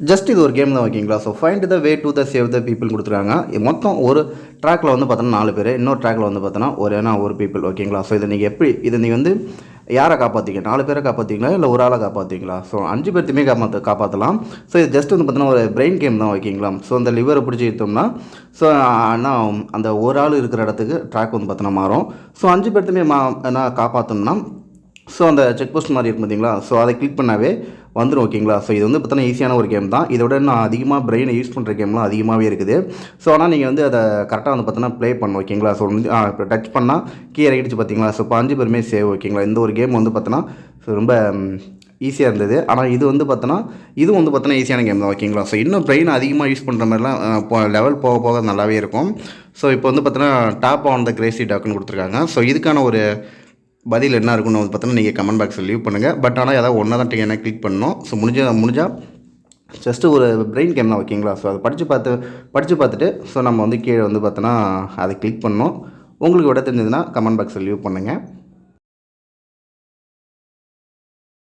Just இது ஒரு game தான் ஓகேங்களா so find the way to the save the people கொடுத்துருக்காங்க. இது மொத்தம் ஒரு ட்ராக்கில் வந்து பார்த்தோன்னா நாலு பேர். இன்னொரு ட்ராக்கில் வந்து பார்த்தோன்னா ஒரு ஏன்னா ஒரு பீப்புள் ஓகேங்களா ஸோ இதை நீங்கள் எப்படி இதை நீங்கள் வந்து யாரை காப்பாற்றிங்க நாலு பேரை காப்பாற்றிங்களா இல்லை ஒரு ஆளை காப்பாற்றிங்களா ஸோ அஞ்சு பேர்த்தையுமே காப்பாற்ற காப்பாற்றலாம் ஸோ இது ஜஸ்ட் வந்து பார்த்தீங்கன்னா ஒரு பிரெயின் கேம் தான் ஓகேங்களா ஸோ அந்த லிவரை பிடிச்சி எடுத்தோம்னா ஸோ ஆனால் அந்த ஒரு ஆள் இருக்கிற இடத்துக்கு ட்ராக் வந்து பார்த்தோன்னா மாறும். ஸோ அஞ்சு பேர்த்தையுமே மா என்ன காப்பாற்றணும்னா ஸோ அந்த செக் போஸ்ட் மாதிரி இருக்கும் பார்த்தீங்களா ஸோ அதை கிளிக் பண்ணாவே வந்துடும் ஓகேங்களா ஸோ இது வந்து பார்த்தினா ஈஸியான ஒரு கேம் தான். இதோட நான் அதிகமாக பிரெயினை யூஸ் பண்ணுற கேம்லாம் அதிகமாகவே இருக்குது. ஸோ ஆனால் நீங்கள் வந்து அதை கரெக்டாக வந்து பார்த்தீங்கன்னா ப்ளே பண்ணணும் ஓகேங்களா ஸோ இப்போ டச் பண்ணால் கீ இறக்கிடுச்சு பார்த்தீங்களா ஸோ இப்போ அஞ்சு பேருமே சேவ் ஓகேங்களா இந்த ஒரு கேம் வந்து பார்த்தோன்னா ஸோ ரொம்ப ஈஸியாக இருந்தது. ஆனால் இது வந்து பார்த்தோன்னா இது வந்து பார்த்தோன்னா ஈஸியான கேம் தான் ஓகேங்களா ஸோ இன்னும் பிரெயின் அதிகமாக யூஸ் பண்ணுற மாதிரிலாம் இப்போ லெவல் போக போக நல்லாவே இருக்கும். ஸோ இப்போ வந்து பார்த்தோன்னா டாப் ஆன் த கிரேசி டாக்குன்னு கொடுத்துருக்காங்க. ஸோ இதுக்கான ஒரு பதில் என்ன இருக்குன்னு வந்து பார்த்தோன்னா நீங்கள் கமெண்ட் பாக்ஸில் லீவ் பண்ணுங்கள் பட் ஆனால் ஏதாவது ஒன்றா தான் என்ன கிளிக் பண்ணணும்? ஸோ முடிஞ்ச முடிஞ்சால் ஜஸ்ட்டு ஒரு பிரெயின் கேம் தான் ஓகேங்களா ஸோ அதை படித்து பார்த்து படித்து பார்த்துட்டு ஸோ நம்ம வந்து கீழே வந்து பார்த்தோன்னா அதை கிளிக் பண்ணணும். உங்களுக்கு விட தெரிஞ்சதுன்னா கமெண்ட் பாக்ஸில் லீவ் பண்ணுங்கள்